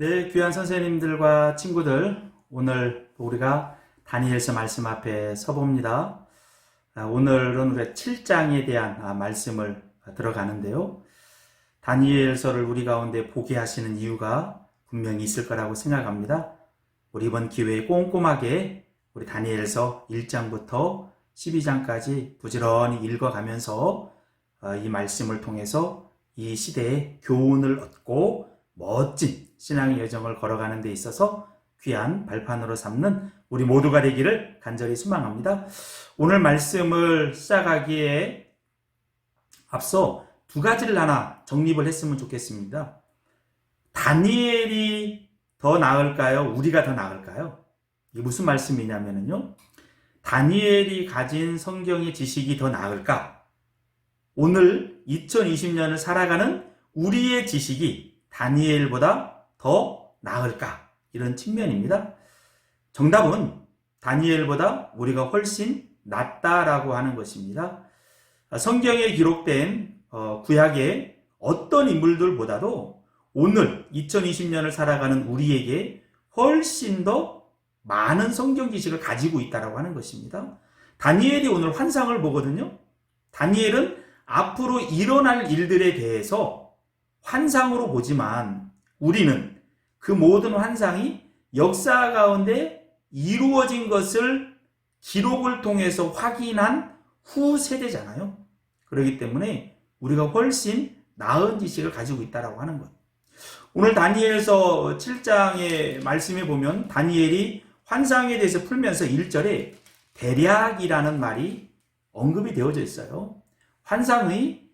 네, 귀한 선생님들과 친구들, 오늘 우리가 다니엘서 말씀 앞에 서봅니다. 아, 오늘은 우리가 7장에 대한 아, 말씀을 들어가는데요. 다니엘서를 우리 가운데 보게 하시는 이유가 분명히 있을 거라고 생각합니다. 우리 이번 기회에 꼼꼼하게 우리 다니엘서 1장부터 12장까지 부지런히 읽어가면서 어, 이 말씀을 통해서 이 시대에 교훈을 얻고 멋진 신앙의 여정을 걸어가는 데 있어서 귀한 발판으로 삼는 우리 모두가 되기를 간절히 소망합니다. 오늘 말씀을 시작하기에 앞서 두 가지를 하나 정립을 했으면 좋겠습니다. 다니엘이 더 나을까요? 우리가 더 나을까요? 이게 무슨 말씀이냐면요. 다니엘이 가진 성경의 지식이 더 나을까? 오늘 2020년을 살아가는 우리의 지식이 다니엘보다 더 나을까? 이런 측면입니다. 정답은 다니엘보다 우리가 훨씬 낫다라고 하는 것입니다. 성경에 기록된 어, 구약의 어떤 인물들보다도 오늘 2020년을 살아가는 우리에게 훨씬 더 많은 성경 지식을 가지고 있다라고 하는 것입니다. 다니엘이 오늘 환상을 보거든요. 다니엘은 앞으로 일어날 일들에 대해서 환상으로 보지만 우리는 그 모든 환상이 역사 가운데 이루어진 것을 기록을 통해서 확인한 후 세대잖아요. 그렇기 때문에 우리가 훨씬 나은 지식을 가지고 있다라고 하는 것. 오늘 다니엘서 7장의 말씀에 보면 다니엘이 환상에 대해서 풀면서 1절에 대략이라는 말이 언급이 되어져 있어요. 환상의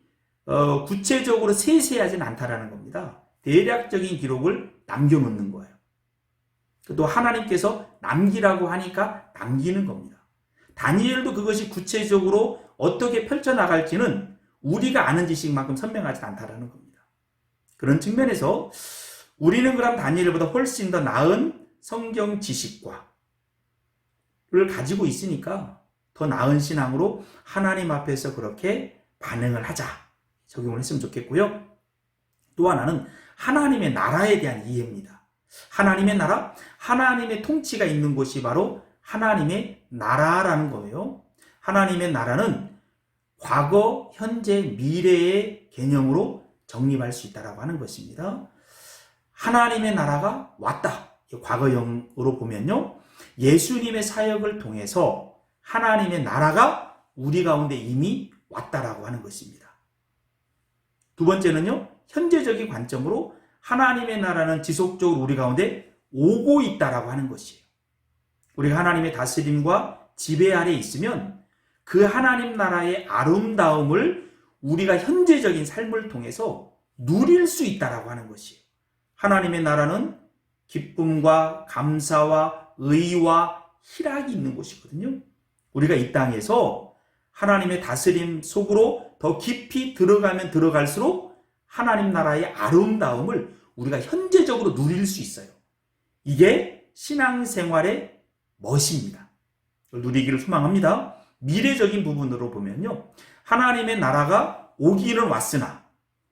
어, 구체적으로 세세하진 않다라는 겁니다. 대략적인 기록을 남겨놓는 거예요. 또 하나님께서 남기라고 하니까 남기는 겁니다. 다니엘도 그것이 구체적으로 어떻게 펼쳐나갈지는 우리가 아는 지식만큼 선명하지 않다라는 겁니다. 그런 측면에서 우리는 그럼 다니엘보다 훨씬 더 나은 성경 지식과 를 가지고 있으니까 더 나은 신앙으로 하나님 앞에서 그렇게 반응을 하자. 적용을 했으면 좋겠고요. 또 하나는 하나님의 나라에 대한 이해입니다. 하나님의 나라, 하나님의 통치가 있는 곳이 바로 하나님의 나라라는 거예요. 하나님의 나라는 과거, 현재, 미래의 개념으로 정립할 수 있다라고 하는 것입니다. 하나님의 나라가 왔다. 과거형으로 보면요. 예수님의 사역을 통해서 하나님의 나라가 우리 가운데 이미 왔다라고 하는 것입니다. 두 번째는요. 현재적인 관점으로 하나님의 나라는 지속적으로 우리 가운데 오고 있다라고 하는 것이에요. 우리가 하나님의 다스림과 지배 아래 있으면 그 하나님 나라의 아름다움을 우리가 현재적인 삶을 통해서 누릴 수 있다라고 하는 것이에요. 하나님의 나라는 기쁨과 감사와 의와 희락이 있는 곳이거든요. 우리가 이 땅에서 하나님의 다스림 속으로 더 깊이 들어가면 들어갈수록 하나님 나라의 아름다움을 우리가 현재적으로 누릴 수 있어요. 이게 신앙생활의 멋입니다. 누리기를 소망합니다. 미래적인 부분으로 보면요. 하나님의 나라가 오기는 왔으나,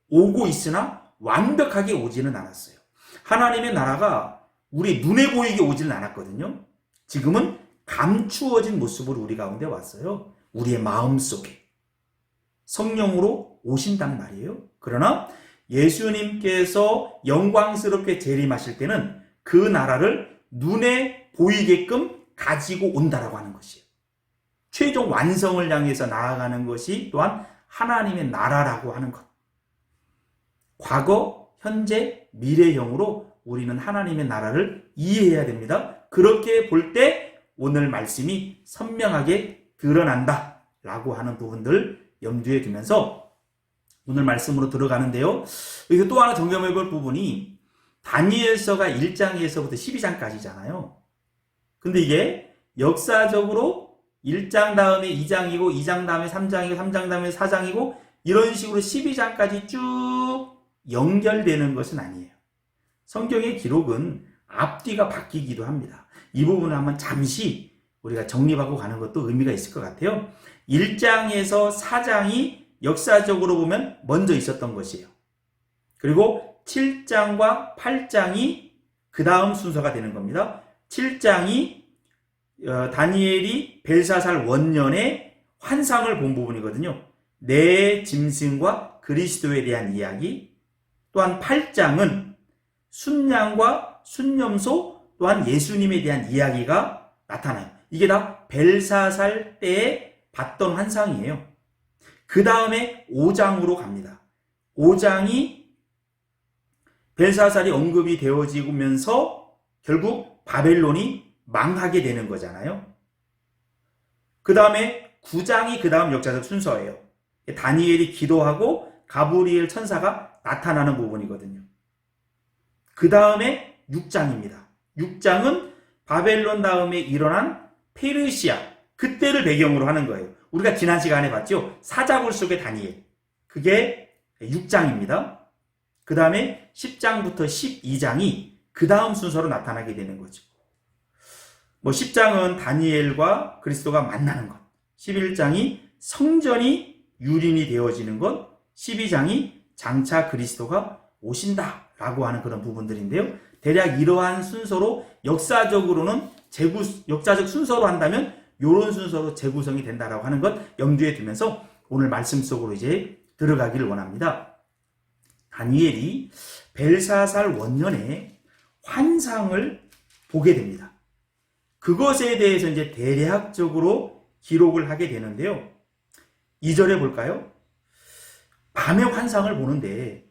오고 있으나 완벽하게 오지는 않았어요. 하나님의 나라가 우리 눈에 보이게 오지는 않았거든요. 지금은 감추어진 모습으로 우리 가운데 왔어요. 우리의 마음 속에. 성령으로 오신단 말이에요. 그러나 예수님께서 영광스럽게 재림하실 때는 그 나라를 눈에 보이게끔 가지고 온다라고 하는 것이에요. 최종 완성을 향해서 나아가는 것이 또한 하나님의 나라라고 하는 것. 과거, 현재, 미래형으로 우리는 하나님의 나라를 이해해야 됩니다. 그렇게 볼 때 오늘 말씀이 선명하게 드러난다. 라고 하는 부분들 염두에 두면서 오늘 말씀으로 들어가는데요. 여기 또 하나 점검해 볼 부분이 다니엘서가 1장에서부터 12장까지잖아요. 근데 이게 역사적으로 1장 다음에 2장이고 2장 다음에 3장이고 3장 다음에 4장이고 이런 식으로 12장까지 쭉 연결되는 것은 아니에요. 성경의 기록은 앞뒤가 바뀌기도 합니다. 이 부분을 한번 잠시 우리가 정립하고 가는 것도 의미가 있을 것 같아요. 1장에서 4장이 역사적으로 보면 먼저 있었던 것이에요. 그리고 7장과 8장이 그 다음 순서가 되는 겁니다. 7장이 어, 다니엘이 벨사살 원년의 환상을 본 부분이거든요. 내 짐승과 그리스도에 대한 이야기. 또한 8장은 순양과 순념소 또한 예수님에 대한 이야기가 나타나요. 이게 다 벨사살 때에 봤던 환상이에요. 그 다음에 5장으로 갑니다. 5장이 벨사살이 언급이 되어지면서 결국 바벨론이 망하게 되는 거잖아요. 그 다음에 9장이 그 다음 역사적 순서예요. 다니엘이 기도하고 가브리엘 천사가 나타나는 부분이거든요. 그 다음에 6장입니다. 6장은 바벨론 다음에 일어난 페르시아, 그때를 배경으로 하는 거예요. 우리가 지난 시간에 봤죠? 사자굴 속의 다니엘. 그게 6장입니다. 그 다음에 10장부터 12장이 그 다음 순서로 나타나게 되는 거죠. 뭐 10장은 다니엘과 그리스도가 만나는 것. 11장이 성전이 유린이 되어지는 것. 12장이 장차 그리스도가 오신다 라고 하는 그런 부분들인데요. 대략 이러한 순서로 역사적으로는 재구 역사적 순서로 한다면 이런 순서로 재구성이 된다라고 하는 것 염두에 두면서 오늘 말씀 속으로 이제 들어가기를 원합니다. 다니엘이 벨사살 원년에 환상을 보게 됩니다. 그것에 대해서 이제 대략적으로 기록을 하게 되는데요. 2절에 볼까요? 밤의 환상을 보는데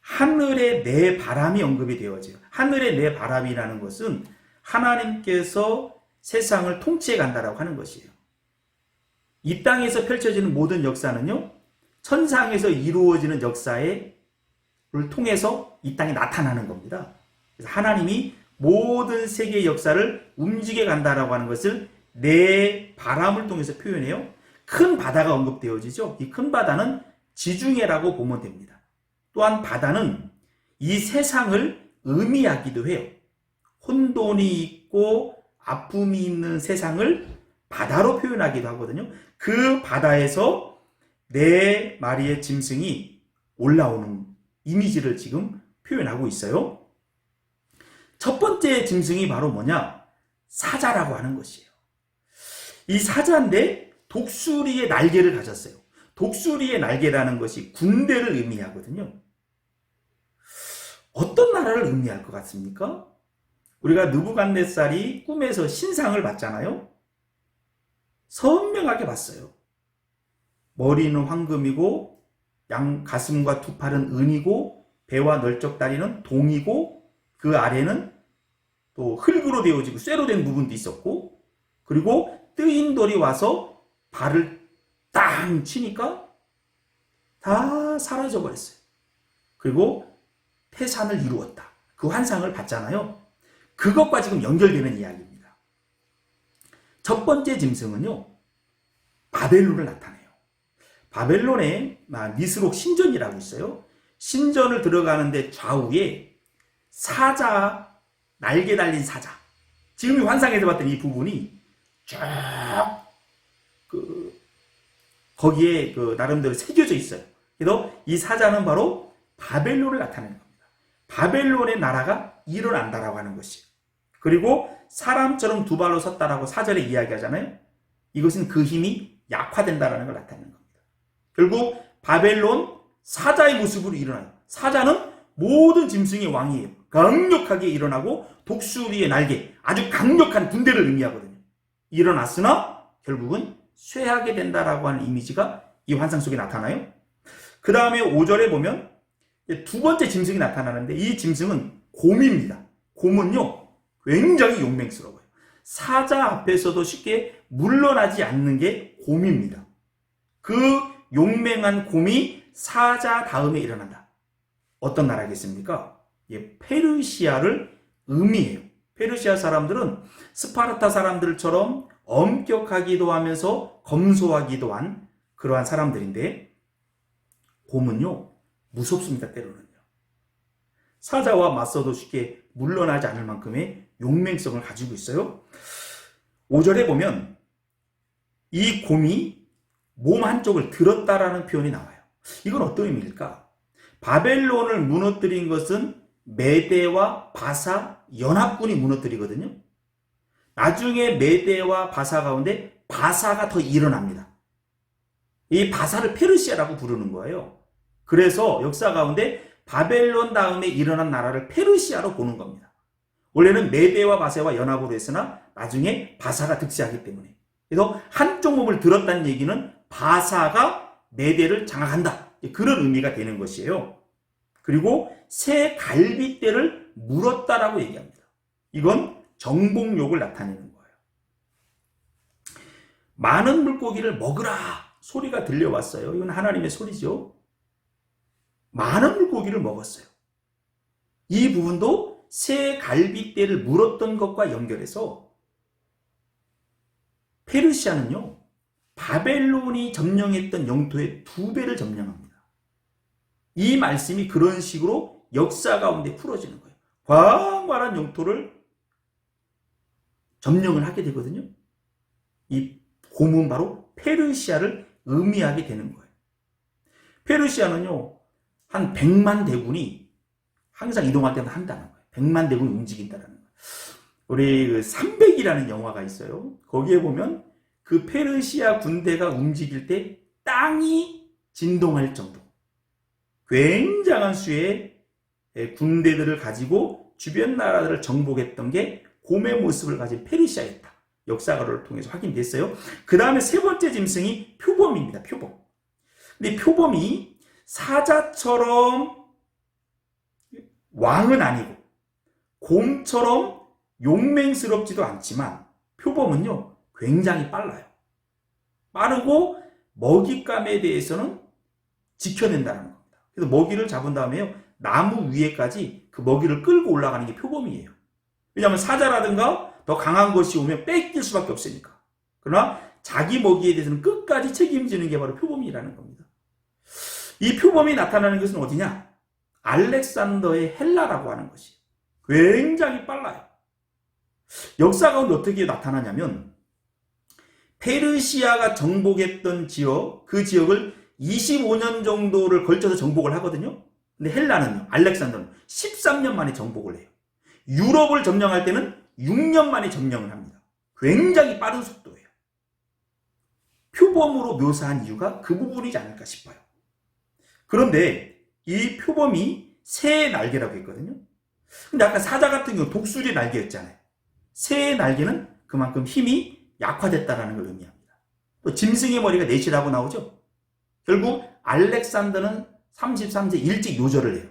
하늘에 내 바람이 언급이 되어져요. 하늘에 내 바람이라는 것은 하나님께서 세상을 통치해 간다라고 하는 것이에요. 이 땅에서 펼쳐지는 모든 역사는요, 천상에서 이루어지는 역사를 통해서 이 땅에 나타나는 겁니다. 그래서 하나님이 모든 세계의 역사를 움직여 간다라고 하는 것을 내 바람을 통해서 표현해요. 큰 바다가 언급되어지죠. 이 큰 바다는 지중해라고 보면 됩니다. 또한 바다는 이 세상을 의미하기도 해요. 혼돈이 있고 아픔이 있는 세상을 바다로 표현하기도 하거든요. 그 바다에서 내 마리의 짐승이 올라오는 이미지를 지금 표현하고 있어요. 첫 번째 짐승이 바로 뭐냐? 사자라고 하는 것이에요. 이 사자인데 독수리의 날개를 가졌어요. 독수리의 날개라는 것이 군대를 의미하거든요. 어떤 나라를 의미할 것 같습니까? 우리가 느부갓네살이 꿈에서 신상을 봤잖아요. 선명하게 봤어요. 머리는 황금이고 양 가슴과 두 팔은 은이고 배와 널쩍 다리는 동이고 그 아래는 또 흙으로 되어지고 쇠로 된 부분도 있었고 그리고 뜨인 돌이 와서 발을 땅 치니까 다 사라져 버렸어요. 그리고 태산을 이루었다. 그 환상을 봤잖아요. 그것과 지금 연결되는 이야기입니다. 첫 번째 짐승은요, 바벨론을 나타내요. 바벨론에 미스록 신전이라고 있어요. 신전을 들어가는데 좌우에 사자, 날개 달린 사자. 지금 환상에서 봤던 이 부분이 쫙, 그, 거기에 그 나름대로 새겨져 있어요. 그래서 이 사자는 바로 바벨론을 나타내는 겁니다. 바벨론의 나라가 일어난다라고 하는 것이에요. 그리고 사람처럼 두 발로 섰다라고 사절에 이야기하잖아요. 이것은 그 힘이 약화된다라는 걸 나타내는 겁니다. 결국 바벨론 사자의 모습으로 일어나요. 사자는 모든 짐승의 왕이에요. 강력하게 일어나고 독수리의 날개, 아주 강력한 군대를 의미하거든요. 일어났으나 결국은 쇠하게 된다라고 하는 이미지가 이 환상 속에 나타나요. 그 다음에 5절에 보면 두 번째 짐승이 나타나는데 이 짐승은 곰입니다. 곰은요, 굉장히 용맹스러워요. 사자 앞에서도 쉽게 물러나지 않는 게 곰입니다. 그 용맹한 곰이 사자 다음에 일어난다. 어떤 나라겠습니까? 예, 페르시아를 의미해요. 페르시아 사람들은 스파르타 사람들처럼 엄격하기도 하면서 검소하기도 한 그러한 사람들인데 곰은요 무섭습니다 때로는요 사자와 맞서도 쉽게 물러나지 않을 만큼의 용맹성을 가지고 있어요 5절에 보면 이 곰이 몸 한쪽을 들었다라는 표현이 나와요 이건 어떤 의미일까 바벨론을 무너뜨린 것은 메대와 바사 연합군이 무너뜨리거든요. 나중에 메대와 바사 가운데 바사가 더 일어납니다. 이 바사를 페르시아라고 부르는 거예요. 그래서 역사 가운데 바벨론 다음에 일어난 나라를 페르시아로 보는 겁니다. 원래는 메대와 바세와 연합으로 했으나 나중에 바사가 득세하기 때문에. 그래서 한쪽 몸을 들었다는 얘기는 바사가 메대를 장악한다. 그런 의미가 되는 것이에요. 그리고 새 갈빗대를 물었다라고 얘기합니다. 이건 정복욕을 나타내는 거예요. 많은 물고기를 먹으라 소리가 들려왔어요. 이건 하나님의 소리죠. 많은 물고기를 먹었어요. 이 부분도 새 갈빗대를 물었던 것과 연결해서 페르시아는요, 바벨론이 점령했던 영토의 두 배를 점령합니다. 이 말씀이 그런 식으로 역사 가운데 풀어지는 거예요. 광활한 영토를 점령을 하게 되거든요. 이 고문 바로 페르시아를 의미하게 되는 거예요. 페르시아는요, 한 100만 대군이 항상 이동할 때마다 한다는 거예요. 100만 대군이 움직인다는 거예요. 우리 그 300이라는 영화가 있어요. 거기에 보면 그 페르시아 군대가 움직일 때 땅이 진동할 정도. 굉장한 수의 군대들을 가지고 주변 나라들을 정복했던 게 곰의 모습을 가진 페르시아였다. 역사가를 통해서 확인됐어요. 그 다음에 세 번째 짐승이 표범입니다. 표범. 근데 표범이 사자처럼 왕은 아니고 곰처럼 용맹스럽지도 않지만 표범은요 굉장히 빨라요. 빠르고 먹잇감에 대해서는 지켜낸다는 겁니다. 그래서 먹이를 잡은 다음에요 나무 위에까지 그 먹이를 끌고 올라가는 게 표범이에요. 왜냐하면 사자라든가 더 강한 것이 오면 뺏길 수밖에 없으니까. 그러나 자기 먹이에 대해서는 끝까지 책임지는 게 바로 표범이라는 겁니다. 이 표범이 나타나는 것은 어디냐? 알렉산더의 헬라라고 하는 것이 굉장히 빨라요. 역사 가운데 어떻게 나타나냐면 페르시아가 정복했던 지역, 그 지역을 25년 정도를 걸쳐서 정복을 하거든요. 근데 헬라는요, 알렉산더는 13년 만에 정복을 해요. 유럽을 점령할 때는 6년 만에 점령을 합니다. 굉장히 빠른 속도예요. 표범으로 묘사한 이유가 그 부분이지 않을까 싶어요. 그런데 이 표범이 새의 날개라고 했거든요. 근데 아까 사자 같은 경우 독수리 날개였잖아요. 새의 날개는 그만큼 힘이 약화됐다라는 걸 의미합니다. 또 짐승의 머리가 넷이라고 나오죠. 결국 알렉산더는 33세 일찍 요절을 해요.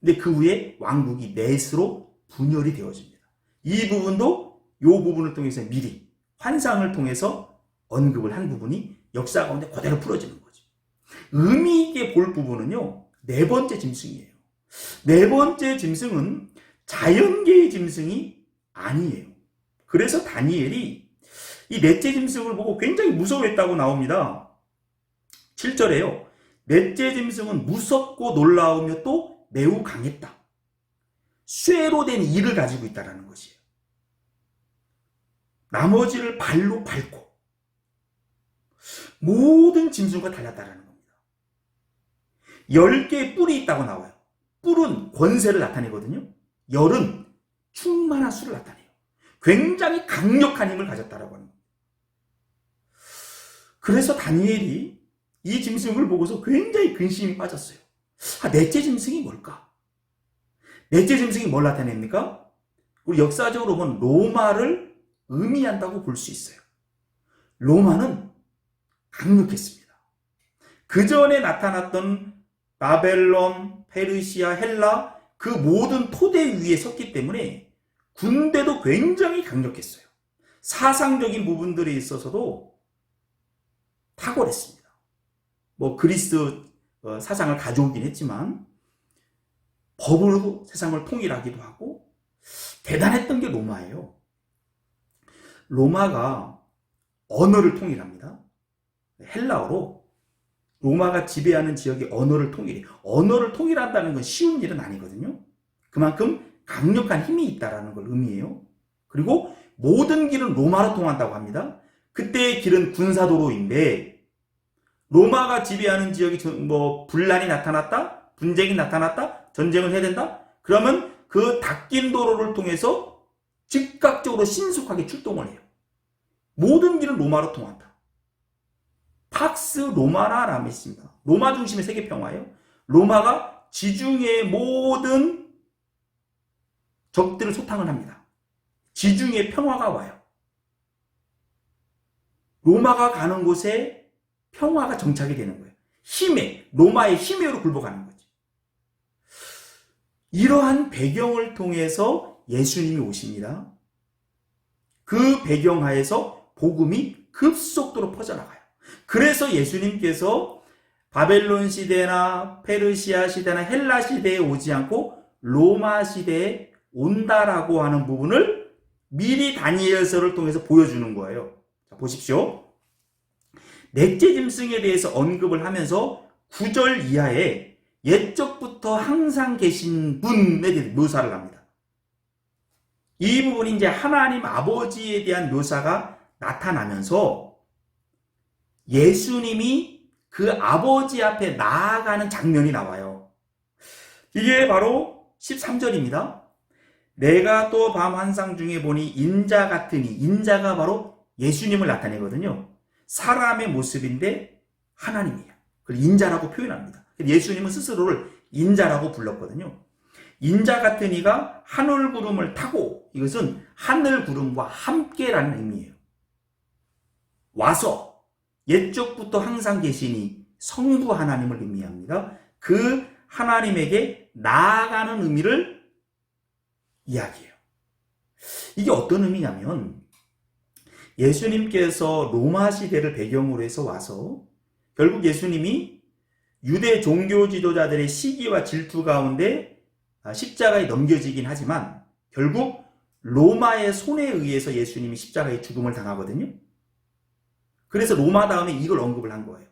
근데 그 후에 왕국이 넷으로 분열이 되어집니다. 이 부분도 이 부분을 통해서 미리 환상을 통해서 언급을 한 부분이 역사 가운데 그대로 풀어지는 거죠. 의미 있게 볼 부분은요. 네 번째 짐승이에요. 네 번째 짐승은 자연계의 짐승이 아니에요. 그래서 다니엘이 이 넷째 짐승을 보고 굉장히 무서워했다고 나옵니다. 7절에요. 넷째 짐승은 무섭고 놀라우며 또 매우 강했다. 쇠로 된 이를 가지고 있다는 것이에요. 나머지를 발로 밟고 모든 짐승과 달랐다는 겁니다. 10개의 뿔이 있다고 나와요. 뿔은 권세를 나타내거든요. 열은 충만한 수를 나타내요. 굉장히 강력한 힘을 가졌다라고 합니다. 그래서 다니엘이 이 짐승을 보고서 굉장히 근심이 빠졌어요. 아, 넷째 짐승이 뭘까? 넷째 짐승이 뭘 나타냅니까? 우리 역사적으로 보면 로마를 의미한다고 볼 수 있어요. 로마는 강력했습니다. 그 전에 나타났던 바벨론, 페르시아, 헬라 그 모든 토대 위에 섰기 때문에 군대도 굉장히 강력했어요. 사상적인 부분들에 있어서도 탁월했습니다. 뭐 그리스 어, 사상을 가져오긴 했지만 법으로 세상을 통일하기도 하고 대단했던 게 로마예요. 로마가 언어를 통일합니다. 헬라어로 로마가 지배하는 지역의 언어를 통일해. 언어를 통일한다는 건 쉬운 일은 아니거든요. 그만큼 강력한 힘이 있다라는 걸 의미해요. 그리고 모든 길은 로마로 통한다고 합니다. 그때의 길은 군사도로인데 로마가 지배하는 지역이 뭐 분란이 나타났다, 분쟁이 나타났다, 전쟁을 해야 된다. 그러면 그 닫힌 도로를 통해서 즉각적으로 신속하게 출동을 해요. 모든 길은 로마로 통한다. 팍스 로마나라며 있습니다. 로마 중심의 세계 평화예요. 로마가 지중해의 모든 적들을 소탕을 합니다. 지중해 평화가 와요. 로마가 가는 곳에 평화가 정착이 되는 거예요. 힘에, 로마의 힘으로 굴복하는 거죠. 이러한 배경을 통해서 예수님이 오십니다. 그 배경 하에서 복음이 급속도로 퍼져나가요. 그래서 예수님께서 바벨론 시대나 페르시아 시대나 헬라 시대에 오지 않고 로마 시대에 온다라고 하는 부분을 미리 다니엘서를 통해서 보여주는 거예요. 자, 보십시오. 넷째 짐승에 대해서 언급을 하면서 9절 이하에 옛적부터 항상 계신 분에 대해 묘사를 합니다. 이 부분이 이제 하나님 아버지에 대한 묘사가 나타나면서 예수님이 그 아버지 앞에 나아가는 장면이 나와요. 이게 바로 13절입니다. 내가 또 밤 환상 중에 보니 인자 같으니 인자가 바로 예수님을 나타내거든요. 사람의 모습인데 하나님이에요. 그걸 인자라고 표현합니다. 예수님은 스스로를 인자라고 불렀거든요. 인자 같은 이가 하늘 구름을 타고 이것은 하늘 구름과 함께라는 의미예요. 와서 옛적부터 항상 계시니 성부 하나님을 의미합니다. 그 하나님에게 나아가는 의미를 이야기해요. 이게 어떤 의미냐면 예수님께서 로마 시대를 배경으로 해서 와서 결국 예수님이 유대 종교 지도자들의 시기와 질투 가운데 십자가에 넘겨지긴 하지만 결국 로마의 손에 의해서 예수님이 십자가의 죽음을 당하거든요. 그래서 로마 다음에 이걸 언급을 한 거예요.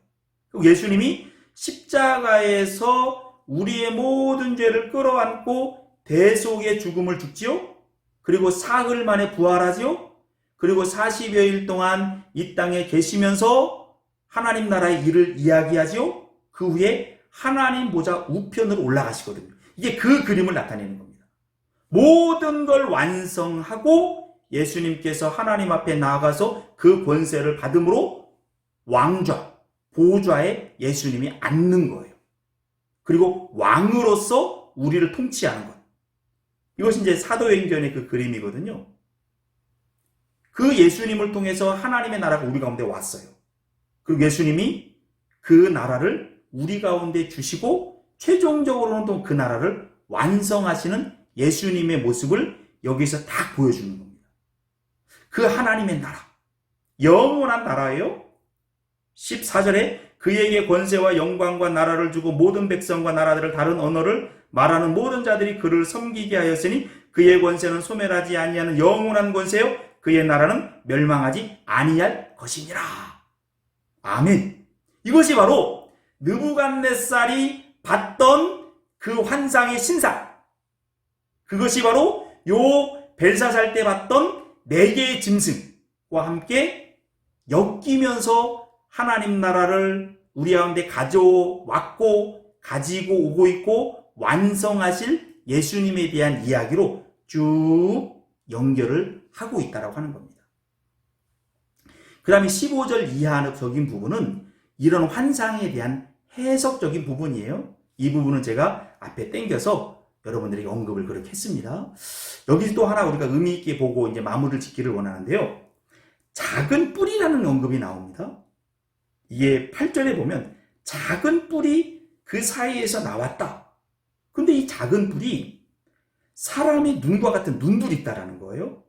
예수님이 십자가에서 우리의 모든 죄를 끌어안고 대속의 죽음을 죽지요. 그리고 사흘 만에 부활하지요. 그리고 40여일 동안 이 땅에 계시면서 하나님 나라의 일을 이야기하지요. 그 후에 하나님 보좌 우편으로 올라가시거든요. 이게 그 그림을 나타내는 겁니다. 모든 걸 완성하고 예수님께서 하나님 앞에 나아가서 그 권세를 받음으로 왕좌, 보좌에 예수님이 앉는 거예요. 그리고 왕으로서 우리를 통치하는 것. 이것이 이제 사도행전의 그 그림이거든요. 그 예수님을 통해서 하나님의 나라가 우리 가운데 왔어요. 그리고 예수님이 그 나라를 우리 가운데 주시고 최종적으로는 또 그 나라를 완성하시는 예수님의 모습을 여기서 다 보여주는 겁니다. 그 하나님의 나라. 영원한 나라예요. 14절에 그에게 권세와 영광과 나라를 주고 모든 백성과 나라들을 다른 언어를 말하는 모든 자들이 그를 섬기게 하였으니 그의 권세는 소멸하지 아니하는 영원한 권세요 그의 나라는 멸망하지 아니할 것이니라. 아멘. 이것이 바로 느부갓네살이 봤던 그 환상의 신상. 그것이 바로 요 벨사살 때 봤던 네 개의 짐승과 함께 엮이면서 하나님 나라를 우리 가운데 가져왔고 가지고 오고 있고 완성하실 예수님에 대한 이야기로 쭉 연결을 하고 있다라고 하는 겁니다. 그 다음에 15절 이하적인 부분은 이런 환상에 대한 해석적인 부분이에요. 이 부분은 제가 앞에 땡겨서 여러분들에게 언급을 그렇게 했습니다. 여기 또 하나 우리가 의미 있게 보고 이제 마무리를 짓기를 원하는데요. 작은 뿌리라는 언급이 나옵니다. 이게 8절에 보면 작은 뿔이 그 사이에서 나왔다. 근데 이 작은 뿔이 사람의 눈과 같은 눈들이 있다라는 거예요.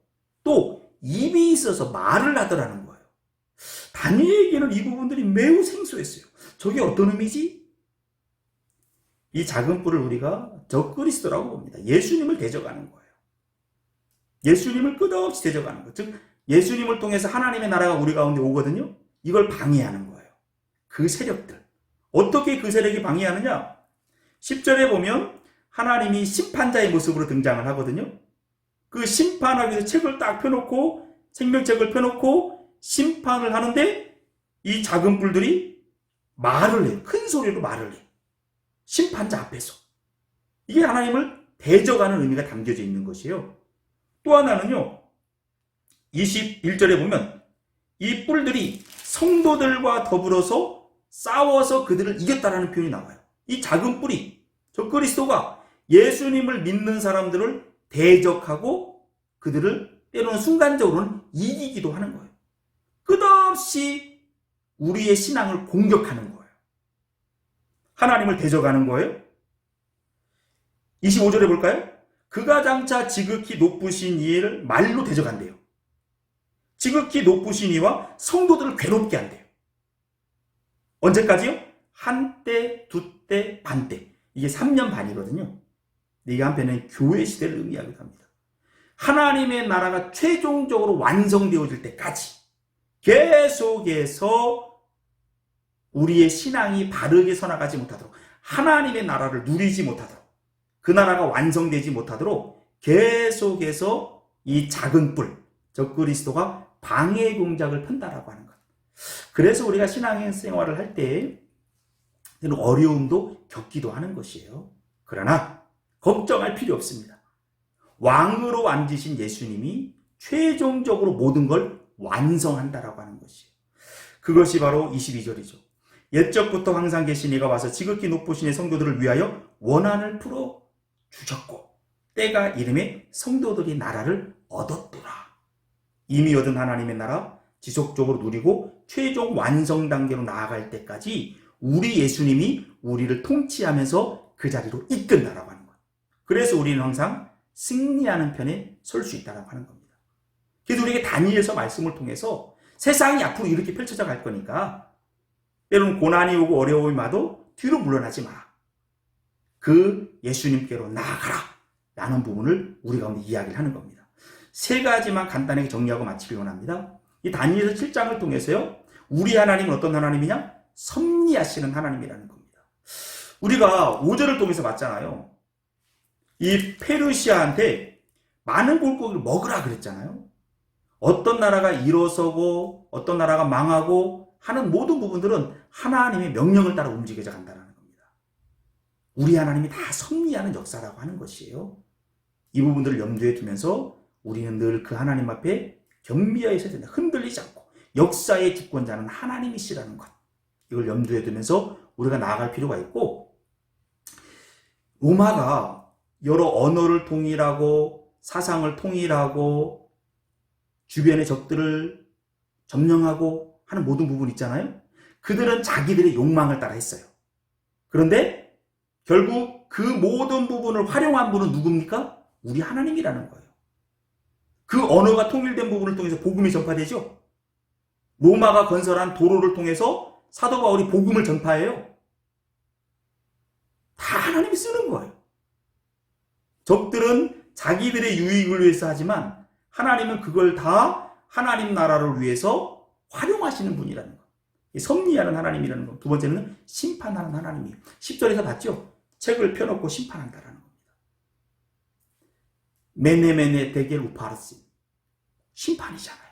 또 입이 있어서 말을 하더라는 거예요. 다니엘에게는 이 부분들이 매우 생소했어요. 저게 어떤 의미지? 이 작은 뿔을 우리가 적그리스도라고 봅니다. 예수님을 대적하는 거예요. 예수님을 끝없이 대적하는 것. 즉 예수님을 통해서 하나님의 나라가 우리 가운데 오거든요. 이걸 방해하는 거예요. 그 세력들. 어떻게 그 세력이 방해하느냐? 10절에 보면 하나님이 심판자의 모습으로 등장을 하거든요. 그 심판하기 위해서 책을 딱 펴놓고 생명책을 펴놓고 심판을 하는데 이 작은 뿔들이 말을 해요. 큰 소리로 말을 해요. 심판자 앞에서. 이게 하나님을 대적하는 의미가 담겨져 있는 것이에요. 또 하나는요. 21절에 보면 이 뿔들이 성도들과 더불어서 싸워서 그들을 이겼다라는 표현이 나와요. 이 작은 뿔이 저 그리스도가 예수님을 믿는 사람들을 대적하고 그들을 때로는 순간적으로는 이기기도 하는 거예요. 끝없이 우리의 신앙을 공격하는 거예요. 하나님을 대적하는 거예요. 25절에 볼까요? 그가 장차 지극히 높으신 이를 말로 대적한대요. 지극히 높으신 이와 성도들을 괴롭게 한대요. 언제까지요? 한때, 두때, 반때. 이게 3년 반이거든요. 이게 한편은 교회 시대를 의미하기도 합니다. 하나님의 나라가 최종적으로 완성되어질 때까지 계속해서 우리의 신앙이 바르게 서나가지 못하도록 하나님의 나라를 누리지 못하도록 그 나라가 완성되지 못하도록 계속해서 이 작은 뿔, 저 그리스도가 방해 공작을 편다라고 하는 것. 그래서 우리가 신앙 생활을 할 때 어려움도 겪기도 하는 것이에요. 그러나 걱정할 필요 없습니다. 왕으로 앉으신 예수님이 최종적으로 모든 걸 완성한다라고 하는 것이에요. 그것이 바로 22절이죠. 옛적부터 항상 계신 이가 와서 지극히 높으신 이 성도들을 위하여 원한을 풀어 주셨고 때가 이름에 성도들이 나라를 얻었더라. 이미 얻은 하나님의 나라 지속적으로 누리고 최종 완성 단계로 나아갈 때까지 우리 예수님이 우리를 통치하면서 그 자리로 이끈다라고 하는 거예요. 그래서 우리는 항상 승리하는 편에 설 수 있다라고 하는 겁니다. 그래서 우리에게 다니엘서 말씀을 통해서 세상이 앞으로 이렇게 펼쳐져 갈 거니까 때로는 고난이 오고 어려움이 와도 뒤로 물러나지 마. 그 예수님께로 나아가라. 라는 부분을 우리 가운데 이야기를 하는 겁니다. 세 가지만 간단하게 정리하고 마치길 원합니다. 이 다니엘서 7장을 통해서요. 우리 하나님은 어떤 하나님이냐? 섭리하시는 하나님이라는 겁니다. 우리가 5절을 통해서 봤잖아요. 이 페르시아한테 많은 골고기를 먹으라 그랬잖아요. 어떤 나라가 일어서고 어떤 나라가 망하고 하는 모든 부분들은 하나님의 명령을 따라 움직여져 간다는 겁니다. 우리 하나님이 다 섭리하는 역사라고 하는 것이에요. 이 부분들을 염두에 두면서 우리는 늘 그 하나님 앞에 겸비하여 있어야 된다. 흔들리지 않고 역사의 주권자는 하나님이시라는 것. 이걸 염두에 두면서 우리가 나아갈 필요가 있고 로마가 여러 언어를 통일하고 사상을 통일하고 주변의 적들을 점령하고 하는 모든 부분 있잖아요. 그들은 자기들의 욕망을 따라 했어요. 그런데 결국 그 모든 부분을 활용한 분은 누굽니까? 우리 하나님이라는 거예요. 그 언어가 통일된 부분을 통해서 복음이 전파되죠. 로마가 건설한 도로를 통해서 사도 바울이 복음을 전파해요. 다 하나님이 쓰는 거예요. 적들은 자기들의 유익을 위해서 하지만 하나님은 그걸 다 하나님 나라를 위해서 활용하시는 분이라는 거. 섭리하는 하나님이라는 거. 두 번째는 심판하는 하나님이에요. 10절에서 봤죠? 책을 펴놓고 심판한다라는 겁니다. 메네메네 대겔 우파르스. 심판이잖아요.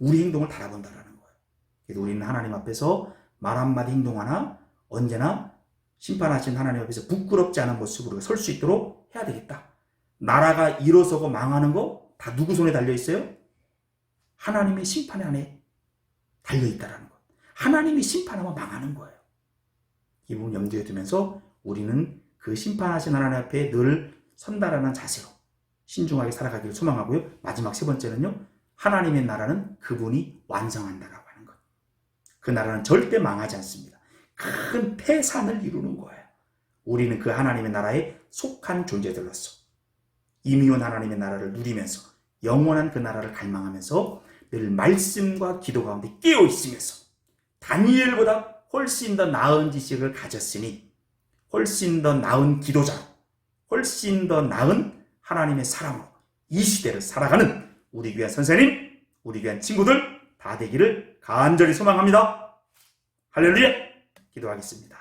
우리 행동을 달아본다라는 거예요. 그래서 우리는 하나님 앞에서 말 한마디 행동 하나 언제나 심판하신 하나님 앞에서 부끄럽지 않은 모습으로 설 수 있도록 해야 되겠다. 나라가 일어서고 망하는 거 다 누구 손에 달려 있어요? 하나님의 심판 안에 달려 있다라는 것. 하나님이 심판하면 망하는 거예요. 이 부분 염두에 두면서 우리는 그 심판하신 하나님 앞에 늘 선다라는 자세로 신중하게 살아가기를 소망하고요. 마지막 세 번째는요. 하나님의 나라는 그분이 완성한다라고 하는 것. 그 나라는 절대 망하지 않습니다. 큰 태산을 이루는 거예요. 우리는 그 하나님의 나라에 속한 존재들로서 이미 온 하나님의 나라를 누리면서 영원한 그 나라를 갈망하면서 늘 말씀과 기도 가운데 깨어 있으면서 다니엘보다 훨씬 더 나은 지식을 가졌으니 훨씬 더 나은 기도자로 훨씬 더 나은 하나님의 사람으로 이 시대를 살아가는 우리 귀한 선생님, 우리 귀한 친구들 다 되기를 간절히 소망합니다. 할렐루야! 기도하겠습니다.